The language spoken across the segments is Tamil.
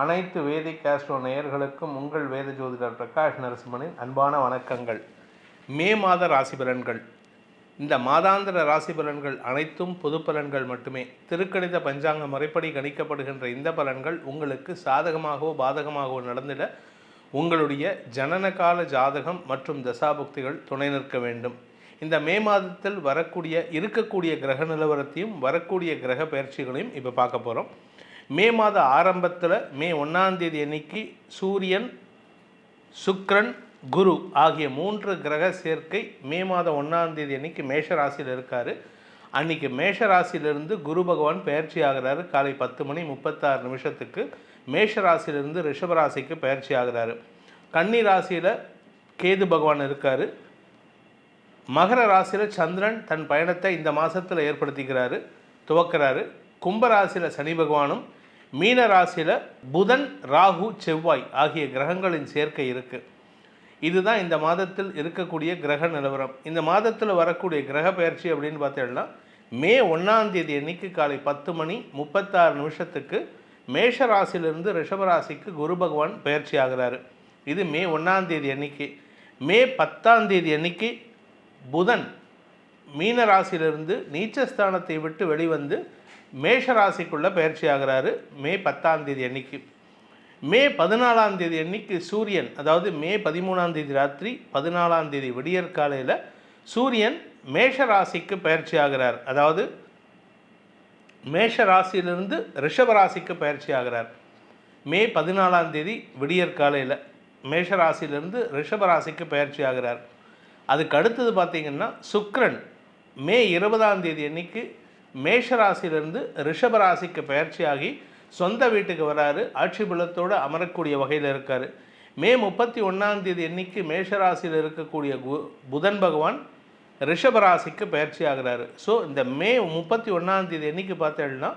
அனைத்து வேதிக் ஆஸ்ட்ரோ நேயர்களுக்கும் உங்கள் வேத ஜோதிடர் பிரகாஷ் நரசிம்மனின் அன்பான வணக்கங்கள். மே மாத ராசி பலன்கள் இந்த மாதாந்திர ராசி பலன்கள் அனைத்தும் பொது பலன்கள் மட்டுமே. திருக்கணித பஞ்சாங்க முறைப்படி கணிக்கப்படுகின்ற இந்த பலன்கள் உங்களுக்கு சாதகமாகவோ பாதகமாகவோ நடந்திட உங்களுடைய ஜனனகால ஜாதகம் மற்றும் தசாபுக்திகள் துணை நிற்க வேண்டும். இந்த மே மாதத்தில் வரக்கூடிய இருக்கக்கூடிய கிரக நிலவரத்தையும் வரக்கூடிய கிரக பயிற்சிகளையும் இப்போ பார்க்க போகிறோம் மே மாத ஆரம்பத்தில் மே ஒன்றாந்தேதி அன்னைக்கு சூரியன் சுக்ரன் குரு ஆகிய மூன்று கிரக சேர்க்கை மே மாதம் ஒன்றாந்தேதி அன்னைக்கு மேஷ ராசியில் இருக்கார். அன்னைக்கு மேஷ ராசியிலிருந்து குரு பகவான் பயிற்சி ஆகிறாரு. காலை பத்து மணி முப்பத்தாறு நிமிஷத்துக்கு மேஷ ராசியிலிருந்து ரிஷப ராசிக்கு பயிற்சி ஆகிறாரு. கன்னி ராசியில் கேது பகவான் இருக்கார். மகர ராசியில் சந்திரன் தன் பயணத்தை இந்த மாதத்தில் ஏற்படுத்திக்கிறாரு துவக்கிறாரு. கும்பராசியில் சனி பகவானும் மீன ராசியில் புதன் ராகு செவ்வாய் ஆகிய கிரகங்களின் சேர்க்கை இருக்குது இதுதான் இந்த மாதத்தில் இருக்கக்கூடிய கிரக நிலவரம். இந்த மாதத்தில் வரக்கூடிய கிரக பயிற்சி அப்படின்னு பார்த்தோம்னா மே ஒன்றாம் தேதி அன்னைக்கு காலை பத்து மணி முப்பத்தாறு நிமிஷத்துக்கு மேஷ ராசியிலிருந்து ரிஷபராசிக்கு குரு பகவான் பயிற்சி ஆகிறாரு. இது மே ஒன்றாம் தேதி அன்னைக்கு. மே பத்தாம் தேதி அன்னைக்கு புதன் மீன ராசியிலிருந்து நீச்சஸ்தானத்தை விட்டு வெளிவந்து மேஷராசிக்குள்ளே பயிற்சி ஆகிறாரு மே பத்தாம் தேதி அன்னைக்கு. மே பதினாலாம் தேதி அன்னைக்கு சூரியன் அதாவது மே பதிமூணாம் தேதி ராத்திரி பதினாலாம் தேதி விடியற் காலையில் சூரியன் மேஷ ராசிக்கு பயிற்சி ஆகிறார் அதாவது மேஷ ராசியிலிருந்து ரிஷப ராசிக்கு பயிற்சி ஆகிறார் மே பதினாலாம் தேதி விடியற் காலையில் மேஷ ராசியிலிருந்து ரிஷப ராசிக்கு பயிற்சி ஆகிறார் அதுக்கு அடுத்தது பார்த்திங்கன்னா சுக்ரன். மே இருபதாம் தேதி அன்னைக்கு மேஷராசியிலிருந்து ரிஷபராசிக்கு பயிற்சியாகி சொந்த வீட்டுக்கு வராரு. ஆட்சி பலத்தோடு அமரக்கூடிய வகையில் இருக்கார். மே முப்பத்தி ஒன்றாம் தேதி அன்னைக்கு மேஷராசியில் இருக்கக்கூடிய கு புதன் பகவான் ரிஷபராசிக்கு பயிற்சி ஆகிறாரு ஸோ இந்த மே முப்பத்தி ஒன்றாம் தேதி அன்னைக்கு பார்த்தேன்னா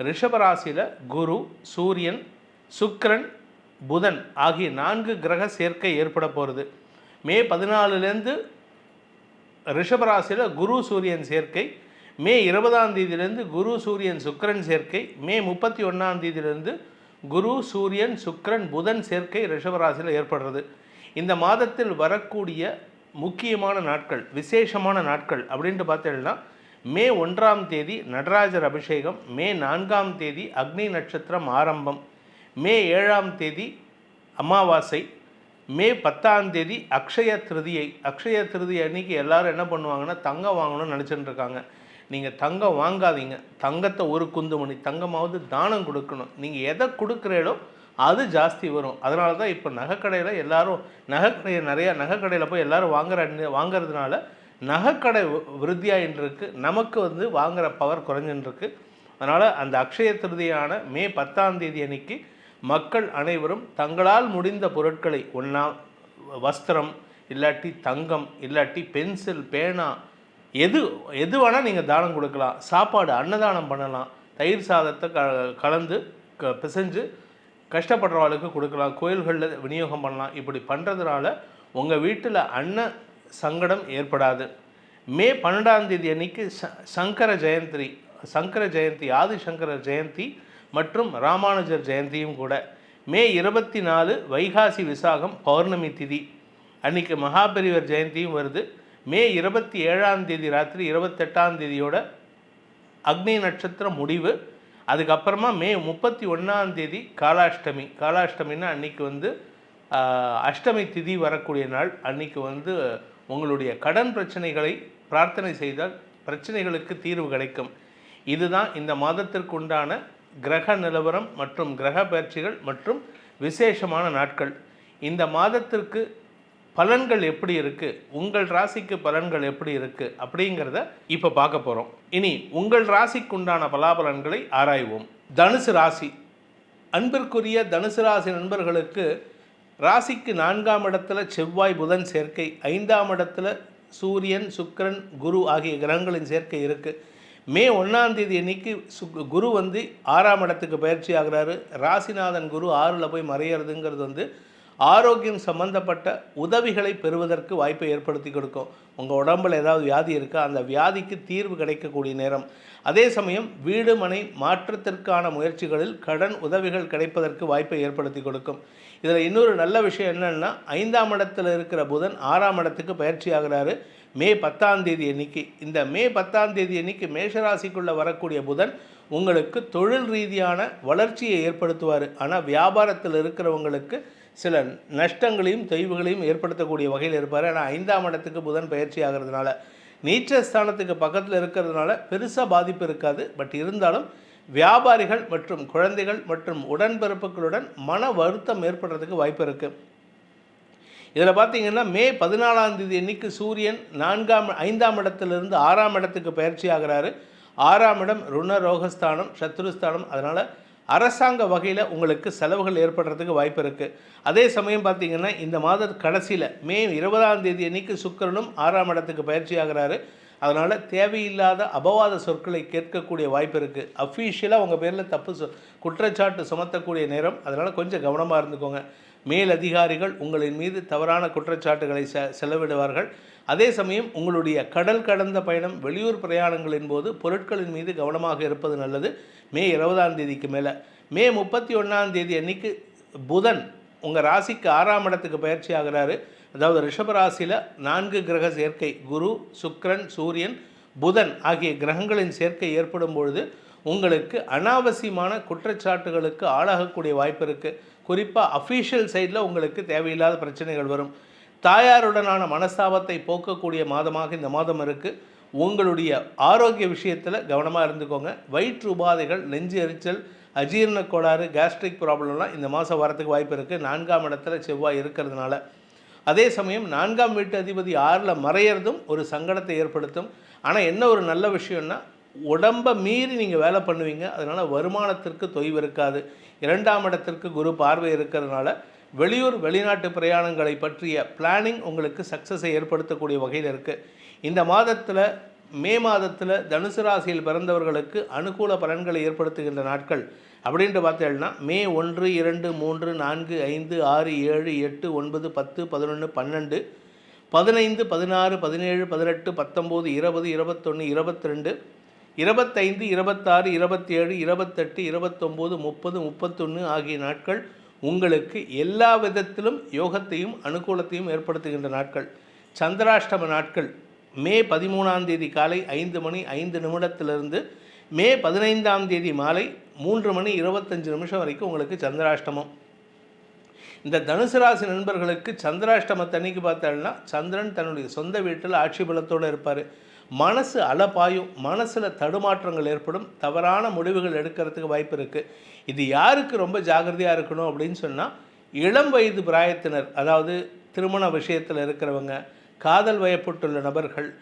ரிஷபராசியில் குரு சூரியன் சுக்கரன் புதன் ஆகிய நான்கு கிரக சேர்க்கை ஏற்பட போகிறது மே பதினாலுலேருந்து ரிஷபராசியில் குரு சூரியன் சேர்க்கை மே இருபதாம் தேதியிலிருந்து குரு சூரியன் சுக்கரன் சேர்க்கை. மே முப்பத்தி ஒன்றாம் தேதியிலிருந்து குரு சூரியன் சுக்கரன் புதன் சேர்க்கை ரிஷபராசியில் ஏற்படுறது. இந்த மாதத்தில் வரக்கூடிய முக்கியமான நாட்கள் விசேஷமான நாட்கள் அப்படின்ட்டு பார்த்தீங்கன்னா மே ஒன்றாம் தேதி நடராஜர் அபிஷேகம் மே நான்காம் தேதி அக்னி நட்சத்திரம் ஆரம்பம் மே ஏழாம் தேதி அமாவாசை மே பத்தாம் தேதி அக்ஷய திருதியை. அக்ஷய திருதி அன்னைக்கு எல்லாரும் என்ன பண்ணுவாங்கன்னா தங்கம் வாங்கணும்னு நினச்சிட்டு இருக்காங்க. நீங்கள் தங்கம் வாங்காதீங்க. தங்கத்தை ஒரு குந்து மணி தங்கமாவது தானம் கொடுக்கணும். நீங்கள் எதை கொடுக்குறீங்களோ அது ஜாஸ்தி வரும். அதனால தான் இப்போ நகைக்கடையில் எல்லோரும் நகைக்கடை நிறையா நகைக்கடையில் போய் எல்லோரும் வாங்குற வாங்குறதுனால நகைக்கடை விருத்தியாயின்றிருக்கு. நமக்கு வந்து வாங்குகிற பவர் குறைஞ்சின்றிருக்கு. அதனால் அந்த அக்ஷய திருதியான மே பத்தாம் தேதி அன்னைக்கு மக்கள் அனைவரும் தங்களால் முடிந்த பொருட்களை ஒன்றா வஸ்திரம் இல்லாட்டி தங்கம் இல்லாட்டி பென்சில் பேனா எது எது வேணால் நீங்கள் தானம் கொடுக்கலாம். சாப்பாடு அன்னதானம் பண்ணலாம். தயிர் சாதத்தை க கலந்து க பிசைஞ்சு கஷ்டப்படுறவர்களுக்கு கொடுக்கலாம். கோயில்களில் விநியோகம் பண்ணலாம். இப்படி பண்ணுறதுனால உங்கள் வீட்டில் அன்ன சங்கடம் ஏற்படாது. மே பன்னெண்டாம் தேதி அன்னைக்கு ச சங்கர ஜெயந்தி சங்கர ஜெயந்தி ஆதிசங்கர ஜெயந்தி மற்றும் ராமானுஜர் ஜெயந்தியும் கூட. மே இருபத்தி நாலு வைகாசி விசாகம் பௌர்ணமி திதி. அன்றைக்கி மகாபெரிவர் ஜெயந்தியும் வருது. மே இருபத்தி ஏழாம் தேதி ராத்திரி இருபத்தெட்டாம் தேதியோட அக்னி நட்சத்திரம் முடிவு. அதுக்கப்புறமா மே முப்பத்தி ஒன்றாம் தேதி காலாஷ்டமி. காலாஷ்டமின்னா அன்றைக்கி வந்து அஷ்டமி திதி வரக்கூடிய நாள். அன்றைக்கி வந்து உங்களுடைய கடன் பிரச்சனைகளை பிரார்த்தனை செய்தால் பிரச்சனைகளுக்கு தீர்வு கிடைக்கும். இதுதான் இந்த மாதத்திற்கு உண்டான கிரக நிலவரம் மற்றும் கிரக பயிற்சிகள் மற்றும் விசேஷமான நாட்கள். இந்த மாதத்திற்கு பலன்கள் எப்படி இருக்குது உங்கள் ராசிக்கு பலன்கள் எப்படி இருக்குது அப்படிங்கிறத இப்போ பார்க்க போகிறோம் இனி உங்கள் ராசிக்குண்டான பலாபலன்களை ஆராய்வோம். தனுசு ராசி. அன்பிற்குரிய தனுசு ராசி நண்பர்களுக்கு ராசிக்கு நான்காம் இடத்துல செவ்வாய் புதன் சேர்க்கை ஐந்தாம் இடத்துல சூரியன் சுக்கரன் குரு ஆகிய கிரகங்களின் சேர்க்கை இருக்குது மே ஒன்றாம் தேதி அன்னைக்கு சு குரு வந்து ஆறாம் இடத்துக்கு பயிற்சி ஆகிறாரு. ராசிநாதன் குரு ஆறில் போய் மறையிறதுங்கிறது வந்து ஆரோக்கியம் சம்பந்தப்பட்ட உதவிகளை பெறுவதற்கு வாய்ப்பை ஏற்படுத்தி கொடுக்கும். உங்கள் உடம்பில் ஏதாவது வியாதி இருக்கா? அந்த வியாதிக்கு தீர்வு கிடைக்கக்கூடிய நேரம். அதே சமயம் வீடு மனை மாற்றத்திற்கான முயற்சிகளில் கடன் உதவிகள் கிடைப்பதற்கு வாய்ப்பை ஏற்படுத்தி கொடுக்கும். இதில் இன்னொரு நல்ல விஷயம் என்னென்னா ஐந்தாம் இடத்தில் இருக்கிற புதன் ஆறாம் இடத்துக்கு பயிற்சி ஆகிறாரு. மே பத்தாம் தேதி அன்னைக்கு. இந்த மே பத்தாம் தேதி அன்னைக்கு மேஷராசிக்குள்ளே வரக்கூடிய புதன் உங்களுக்கு தொழில் ரீதியான வளர்ச்சியை ஏற்படுத்துவார். ஆனால் வியாபாரத்தில் இருக்கிறவங்களுக்கு சில நஷ்டங்களையும் தொய்வுகளையும் ஏற்படுத்தக்கூடிய வகையில் இருப்பார். ஆனால் ஐந்தாம் இடத்துக்கு புதன் பயிற்சி ஆகிறதுனால நீச்சஸ்தானத்துக்கு பக்கத்தில் இருக்கிறதுனால பெருசாக பாதிப்பு இருக்காது. பட் இருந்தாலும் வியாபாரிகள் மற்றும் குழந்தைகள் மற்றும் உடன்பிறப்புகளுடன் மன வருத்தம் ஏற்படுறதுக்கு வாய்ப்பு இருக்குது இதில் பார்த்தீங்கன்னா மே பதினாலாம் தேதி அன்னைக்கு சூரியன் நான்காம் ஐந்தாம் இடத்திலிருந்து ஆறாம் இடத்துக்கு பயிற்சி ஆகிறாரு. ஆறாம் இடம் ருண ரோகஸ்தானம் சத்ருஸ்தானம். அதனால் அரசாங்க வகையில் உங்களுக்கு செலவுகள் ஏற்படுறதுக்கு வாய்ப்பு இருக்குது அதே சமயம் பார்த்தீங்கன்னா இந்த மாத கடைசியில் மே இருபதாம் தேதி அன்னைக்கு சுக்கிரனும் ஆறாம் இடத்துக்கு பயிற்சி ஆகிறாரு. அதனால் தேவையில்லாத அபவாத சொற்களை கேட்கக்கூடிய வாய்ப்பு இருக்குது அஃபீஷியலாக உங்கள் பேரில் தப்பு சொ குற்றச்சாட்டு சுமத்தக்கூடிய நேரம். அதனால் கொஞ்சம் கவனமாக இருந்துக்கோங்க. மேல் அதிகாரிகள் உங்களின் மீது தவறான குற்றச்சாட்டுகளை செ செலவிடுவார்கள். அதே சமயம் உங்களுடைய கடல் கடந்த பயணம் வெளியூர் பிரயாணங்களின் போது பொருட்களின் மீது கவனமாக இருப்பது நல்லது. மே இருபதாம் தேதிக்கு மேலே. மே முப்பத்தி ஒன்றாம் தேதி அன்னைக்கு புதன் உங்கள் ராசிக்கு ஆறாம் இடத்துக்கு பயிற்சி ஆகிறாரு அதாவது ரிஷபராசியில் நான்கு கிரக சேர்க்கை குரு சுக்ரன் சூரியன் புதன் ஆகிய கிரகங்களின் சேர்க்கை ஏற்படும் பொழுது உங்களுக்கு அனாவசியமான குற்றச்சாட்டுகளுக்கு ஆளாகக்கூடிய வாய்ப்பு இருக்குது குறிப்பாக அஃபீஷியல் சைடில் உங்களுக்கு தேவையில்லாத பிரச்சனைகள் வரும். தாயாருடனான மனஸ்தாபத்தை போக்கக்கூடிய மாதமாக இந்த மாதம் இருக்குது உங்களுடைய ஆரோக்கிய விஷயத்தில் கவனமாக இருந்துக்கோங்க. வயிற்று உபாதைகள் நெஞ்சு எரிச்சல் அஜீரண கோளாறு கேஸ்ட்ரிக் ப்ராப்ளம்லாம் இந்த மாதம் வரத்துக்கு வாய்ப்பு இருக்குது நான்காம் இடத்துல செவ்வாய் இருக்கிறதுனால. அதே சமயம் நான்காம் வீட்டு அதிபதி ஆறில் மறையிறதும் ஒரு சங்கடத்தை ஏற்படுத்தும். ஆனால் என்ன ஒரு நல்ல விஷயம்னா உடம்பை மீறி நீங்கள் வேலை பண்ணுவீங்க. அதனால் வருமானத்திற்கு தொய்வு இருக்காது. இரண்டாம் இடத்திற்கு குரு பார்வை இருக்கிறதுனால வெளியூர் வெளிநாட்டு பிரயாணங்களை பற்றிய பிளானிங் உங்களுக்கு சக்ஸஸை ஏற்படுத்தக்கூடிய வகையில் இருக்குது இந்த மாதத்தில் மே மாதத்தில் தனுசு ராசியில் பிறந்தவர்களுக்கு அனுகூல பலன்களை ஏற்படுத்துகின்ற நாட்கள் அப்படின்ட்டு பார்த்தேன்னா மே ஒன்று இரண்டு மூன்று நான்கு ஐந்து ஆறு ஏழு எட்டு ஒன்பது பத்து பதினொன்று பன்னெண்டு பதினைந்து பதினாறு பதினேழு பதினெட்டு பத்தொம்போது இருபது இருபத்தொன்று இருபத்தி ரெண்டு இருபத்தைந்து இருபத்தாறு இருபத்தேழு இருபத்தெட்டு இருபத்தொம்போது முப்பது முப்பத்தொன்று ஆகிய நாட்கள் உங்களுக்கு எல்லா விதத்திலும் யோகத்தையும் அனுகூலத்தையும் ஏற்படுத்துகின்ற நாட்கள். சந்திராஷ்டம நாட்கள். மே பதிமூணாம் தேதி காலை ஐந்து மணி ஐந்து நிமிடத்திலிருந்து மே பதினைந்தாம் தேதி மாலை மூன்று மணி இருபத்தஞ்சு நிமிஷம் வரைக்கும் உங்களுக்கு சந்திராஷ்டமம். இந்த தனுசு ராசி நண்பர்களுக்கு சந்திராஷ்டமத்தன்னைக்கு பார்த்தோம்னா சந்திரன் தன்னுடைய சொந்த வீட்டில் ஆட்சி பலத்தோடு இருப்பார். மனசு அலப்பாயும் மனசில் தடுமாற்றங்கள் ஏற்படும் தவறான முடிவுகள் எடுக்கிறதுக்கு வாய்ப்பு இருக்குது இது யாருக்கு ரொம்ப ஜாகிரதையாக இருக்கணும் அப்படின்னு சொன்னால் இளம் வயது பிராயத்தினர் அதாவது திருமண விஷயத்தில் இருக்கிறவங்க காதல் வயப்பட்டுள்ள நபர்கள்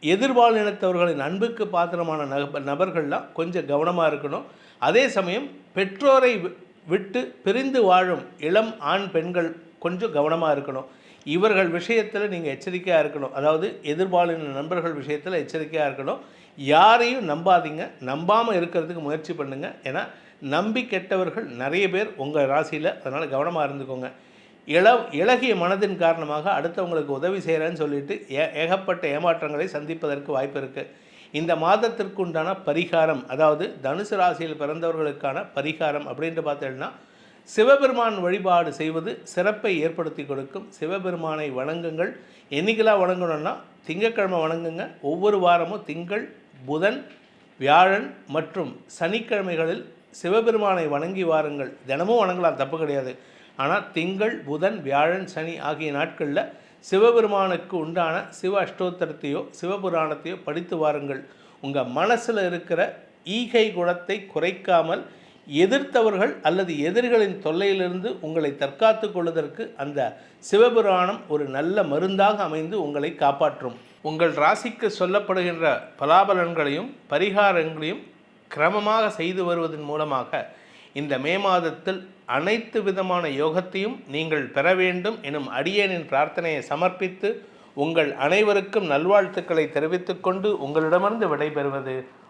எதிர்பால் இனத்தவர்களின் அன்புக்கு பாத்திரமான நப நபர்கள்லாம் கொஞ்சம் கவனமாக இருக்கணும். அதே சமயம் பெற்றோரை வி- விட்டு பிரிந்து வாழும் இளம் ஆண் பெண்கள் கொஞ்சம் கவனமாக இருக்கணும். இவர்கள் விஷயத்தில் நீங்கள் எச்சரிக்கையாக இருக்கணும். அதாவது எதிர்பாலின நண்பர்கள் விஷயத்தில் எச்சரிக்கையாக இருக்கணும். யாரையும் நம்பாதீங்க. நம்பாமல் இருக்கிறதுக்கு முயற்சி பண்ணுங்கள் ஏன்னா நம்பி கெட்டவர்கள் நிறைய பேர் உங்கள் ராசியில். அதனால் கவனமாக இருந்துக்கோங்க. இள இளகிய மனதின் காரணமாக அடுத்தவங்களுக்கு உதவி செய்கிறேன்னு சொல்லிட்டு ஏ ஏகப்பட்ட ஏமாற்றங்களை சந்திப்பதற்கு வாய்ப்பு இருக்குது இந்த மாதத்திற்கு உண்டான பரிகாரம் அதாவது தனுசு ராசியில் பிறந்தவர்களுக்கான பரிகாரம் அப்படின்ட்டு பார்த்தீங்கன்னா சிவபெருமான் வழிபாடு செய்வது சிறப்பை ஏற்படுத்தி கொடுக்கும். சிவபெருமானை வணங்குங்கள். என்னைக்கெல்லாம் வணங்கணும்னா திங்கட்கிழமை வணங்குங்க. ஒவ்வொரு வாரமும் திங்கள் புதன் வியாழன் மற்றும் சனிக்கிழமைகளில் சிவபெருமானை வணங்கி வாருங்கள். தினமும் வணங்கலாம் தப்பு கிடையாது. ஆனால் திங்கள் புதன் வியாழன் சனி ஆகிய நாட்களில் சிவபெருமானுக்கு உண்டான சிவ அஷ்டோத்தரத்தையோ சிவபுராணத்தையோ படித்து வாருங்கள். உங்கள் மனசில் இருக்கிற ஈகை குணத்தை குறைக்காமல் எதிர்த்தவர்கள் அல்லது எதிரிகளின் தொல்லையிலிருந்து உங்களை தற்காத்து கொள்வதற்கு அந்த சிவபுராணம் ஒரு நல்ல மருந்தாக அமைந்து உங்களை காப்பாற்றும். உங்கள் ராசிக்கு சொல்லப்படுகின்ற பலாபலன்களையும் பரிகாரங்களையும் கிரமமாக செய்து வருவதன் மூலமாக இந்த மே மாதத்தில் அனைத்து விதமான யோகத்தையும் நீங்கள் பெற வேண்டும் எனும் அடியேனின் பிரார்த்தனையை சமர்ப்பித்து உங்கள் அனைவருக்கும் நல்வாழ்த்துக்களை தெரிவித்துக்கொண்டு உங்களிடமிருந்து விடைபெறுவது